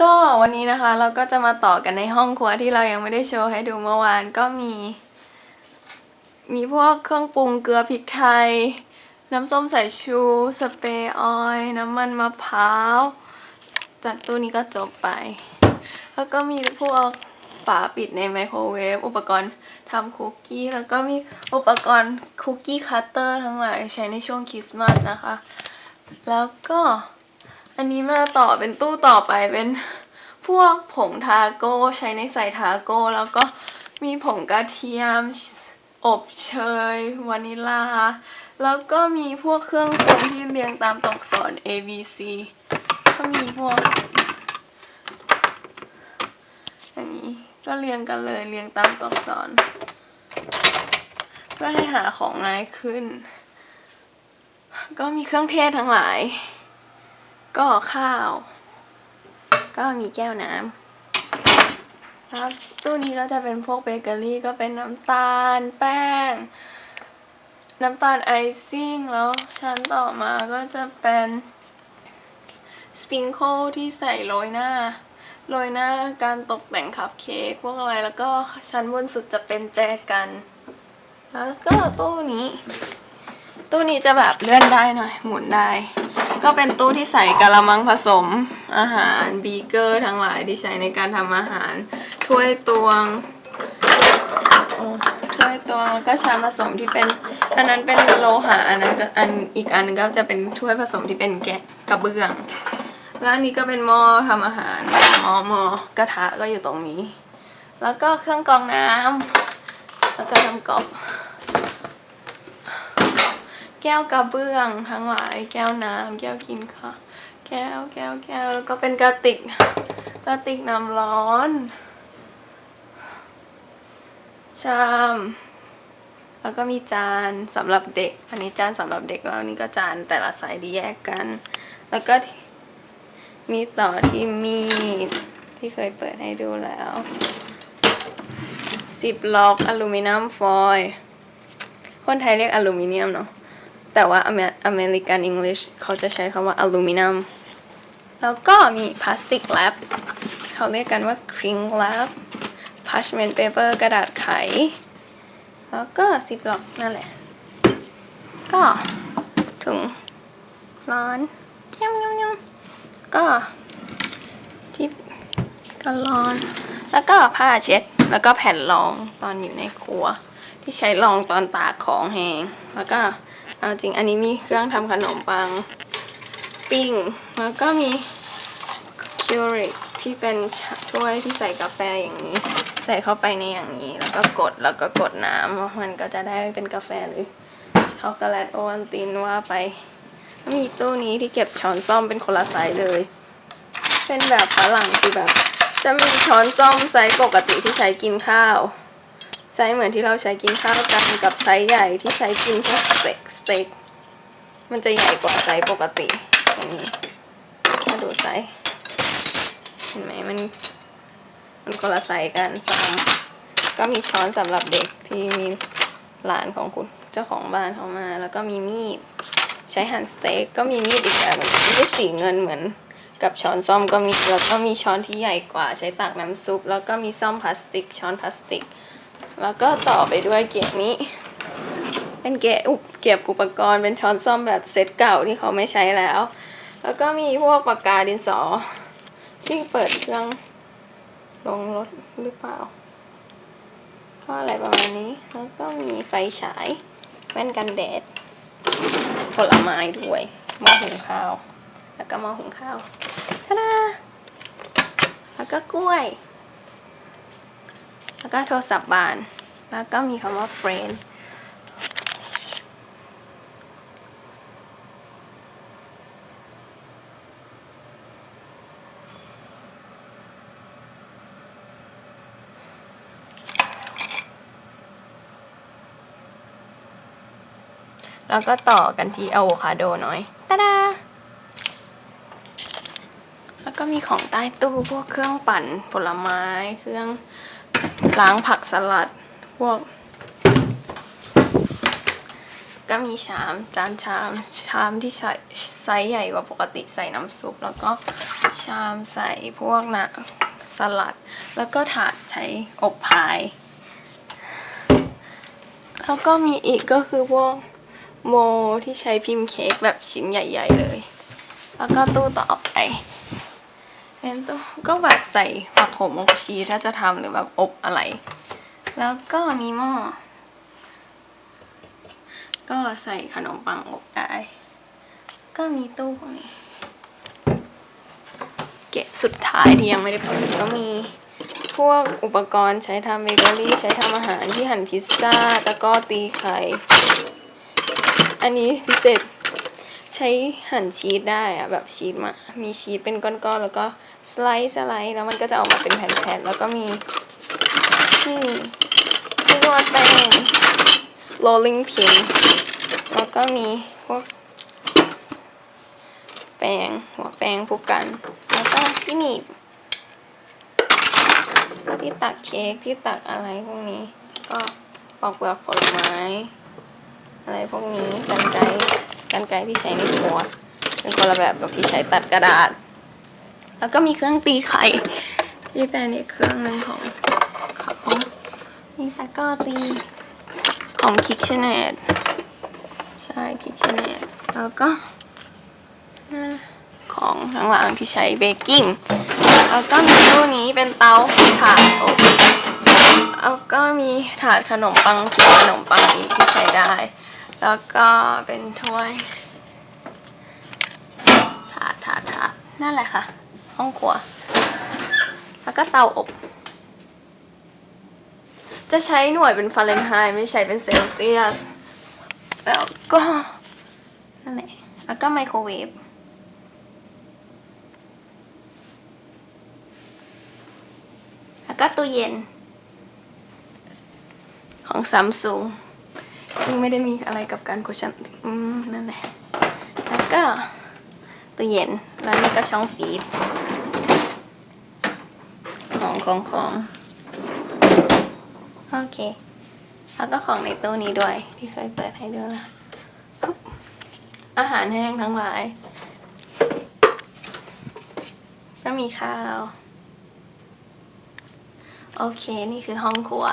ก็วันนี้นะคะเราก็จะมาต่อกันในห้องครัวที่เรายังไม่ได้โชว์ให้ดูเมื่อวานก็มี มีพวกเครื่องปรุงเกลือพริกไทย น้ำส้มสายชู สเปรย์ออยล์น้ำมันมะพร้าว จากตู้นี้ก็จบไป แล้วก็มีพวกฝาปิดในไมโครเวฟ อุปกรณ์ทำคุกกี้ แล้วก็มีอุปกรณ์คุกกี้คัตเตอร์ทั้งหลายใช้ในช่วงคริสต์มาสนะคะ แล้วก็ อันนี้มาต่อเป็นตู้ต่อไปเป็นพวกผงทาโก้ใช้ในใส่ทาโก้แล้วก็มีผงกระเทียม อบเชย วานิลา แล้วก็มีพวกเครื่องปรุงที่เรียงตามตัวอักษร A B C ก็มีพวกอันนี้ก็เรียงกันเลยเรียงตามตัวอักษร เพื่อให้หาของง่ายขึ้น ก็มีเครื่องเทศทั้งหลาย ก็ข้าว ก็มีแก้วน้ำแล้วตู้นี้ก็จะเป็นพวกเบเกอรี่ก็เป็นน้ำตาล แป้ง น้ำตาลไอซิ่งแล้วชั้นต่อมาก็จะเป็นสปริงโคลที่ใส่โรยหน้าโรยหน้าการตกแต่งคัพเค้กพวกอะไรแล้วก็ชั้นบนสุดจะเป็นแจกัน แล้วก็ตู้นี้ ตู้นี้จะแบบเลื่อนได้หน่อย หมุนได้ ก็เป็นตู้ที่ใส่กะละมังผสมอาหารบีเกอร์ทั้งหลายที่ใช้ในการทำอาหาร ถ้วยตวงถ้วยตวงแล้วก็ชามผสมที่เป็น อันนั้นเป็นโลหะอันนั้นก็อันอีกอันหนึงก็จะเป็นถ้วยผสมที่เป็นแกะกระเบื้อง แล้วอันนี้ก็เป็นหม้อทำอาหารหม้อหม้อกระทะก็อยู่ตรงนี้ แล้วก็เครื่องกรองน้ำแล้วก็นำก๊อ แก้วกระเบื้องทั้งหลาย แก้วน้ำแก้วกินข้าวแก้วแก้วแก้วแล้วก็เป็นกระติกกระติกน้ำร้อน ชาม แล้วก็มีจานสำหรับเด็ก อันนี้จานสำหรับเด็กแล้วนนี้ก็จานแต่ละสายที่แยกกัน แล้วก็มีต่อที่มีดที่เคยเปิดให้ดูแล้วสิบล็อกอลูมิเนียมฟอยล์คนไทยเรียกอลูมิเนียมเนาะ แต่ว่าอเมริกันอังกฤษเขาจะใช้คำว่าอลูมิเนียมแล้วก็มีพลาสติกแรปเขาเรียกกันว่าคริงแรปพาชเมนต์เปเปอร์กระดาษไข แล้วก็ซิปล็อกนั่นแหละ ก็ถุงร้อนยำยำยำก็ที่กันร้อน แล้วก็ผ้าเช็ด แล้วก็แผ่นรองตอนอยู่ในครัว ที่ใช้รองตอนตากของแห้งแล้วก็ เอาจริงอันนี้มีเครื่องทำขนมปังปิ้ง แล้วก็มีคิวริกที่เป็นถ้วยที่ใส่กาแฟอย่างนี้ ใส่เข้าไปในอย่างนี้ แล้วก็กดแล้วก็กดน้ำมันก็จะได้เป็นกาแฟหรือช็อกโกแลตโอวัลตินว่าไปมีตู้นี้ที่เก็บช้อนซ่อมเป็นคนละไซส์เลย เป็นแบบฝรั่งคือแบบ จะมีช้อนซ่อมไซส์ปกติที่ใช้กินข้าว ไซส์เหมือนที่เราใช้กินข้าวกันกับไซส์ใหญ่ที่ใช้กินพวกสเต็กสเต็กมันจะใหญ่กว่าไซส์ปกติอย่างนี้มาดูไซส์เห็นไหมมันมันคนละไซส์กันซ้ำก็มีช้อนสำหรับเด็กที่มีหลานของคุณเจ้าของบ้านเขามา แล้วก็มีมีดใช้หั่นสเต็กก็มีมีดอีกแบบมีดสีเงินเหมือนกับช้อนซ่อมก็มีแล้วก็มีช้อนที่ใหญ่กว่าใช้ตักน้ำซุป แล้วก็มีซ่อมพลาสติก ช้อนพลาสติก แล้วก็ต่อไปด้วยเกียร์นี้ เป็นเกียร์อุปเก็บอุปกรณ์เป็นช้อนซ่อมแบบเซตเก่าที่เขาไม่ใช้แล้ว แล้วก็มีพวกปากกาดินสอ ที่เปิดเครื่องลงรถหรือเปล่า ก็อะไรประมาณนี้ แล้วก็มีไฟฉาย แว่นกันแดด ผลไม้ด้วย หม้อหุงข้าว แล้วก็หม้อหุงข้าว ทาดาแล้วก็กล้วย แล้วก็โทรศัพท์บาน แล้วก็มีคำว่า friend แล้วก็ต่อกันที่อะโวคาโดหน่อยตาดา แล้วก็มีของใต้ตู้พวกเครื่องปั่นผลไม้ เครื่อง ล้างผักสลัด พวก ก็มีชาม จานชาม ชามที่ใส่ไซส์ใหญ่กว่าปกติใส่น้ำซุป แล้วก็ชามใส่พวกนะสลัด แล้วก็ถาดใช้อบพาย แล้วก็มีอีกก็คือพวกโมที่ใช้พิมพ์เค้กแบบชิ้นใหญ่ ๆ เลย แล้วก็ตู้ต่อไป เป็นตู้ก็แบบใส่ผักโขมอบชีสถ้าจะทำหรือแบบอบอะไร แล้วก็มีหม้อ ก็ใส่ขนมปังอบได้ ก็มีตู้พวกนี้เกะสุดท้ายที่ยังไม่ได้เปิดก็มีพวกอุปกรณ์ใช้ทำเบเกอรี่ใช้ทำอาหารที่หั่นพิซซ่าตะกร้อตีไข่ อันนี้พิเศษใช้หั่นชีสได้อะแบบชีสมา มีชีสเป็นก้อนๆแล้วก็ สไลด์สไลด์แล้วมันก็จะออกมาเป็นแผ่นๆแล้วก็มีนี่ที่นวดแป้ง rolling pin แล้วก็มีพวกแป้งหัวแป้งผู้กัน แล้วก็ที่หนีบที่ตักเค้กที่ตักอะไรพวกนี้ ก็ปอกเปลือกผลไม้ อะไรพวกนี้กันไกรกันไกรที่ใช้ในครัวเป็นคนละแบบกับที่ใช้ตัดกระดาษ แล้วก็มีเครื่องตีไข่ที่เป็นอีกเครื่องหนึ่งของเขามีตะกร้อตีของ KitchenAid ใช่ KitchenAid แล้วก็ของข้างหลังที่ใช้เบกกิ้งแล้วก็มีตู้นี้เป็นเตาถาดอบแล้วก็มีถาดขนมปังที่ขนมปังอีกที่ใช้ได้ แล้วก็เป็นถ้วยถาดถาดถาดนั่นแหละค่ะ ห้องครัว แล้วก็เตาอบ จะใช้หน่วยเป็นฟาเรนไฮต์ไม่ใช้เป็นเซลเซียส แล้วก็นั่นแหละแล้วก็ไมโครเวฟแล้วก็ตู้เย็น ของซัมซุงซึ่งไม่ได้มีอะไรกับการกดชันอืมนั่นแหละ แล้วก็ตู้เย็น แล้วนี่ก็ช่องฟีด ของของ โอเค แล้วก็ของในตู้นี้ด้วย ที่เคยเปิดให้ดูแลอาหารแห้งทั้งหลาย ก็มีข้าว โอเค นี่คือห้องครัว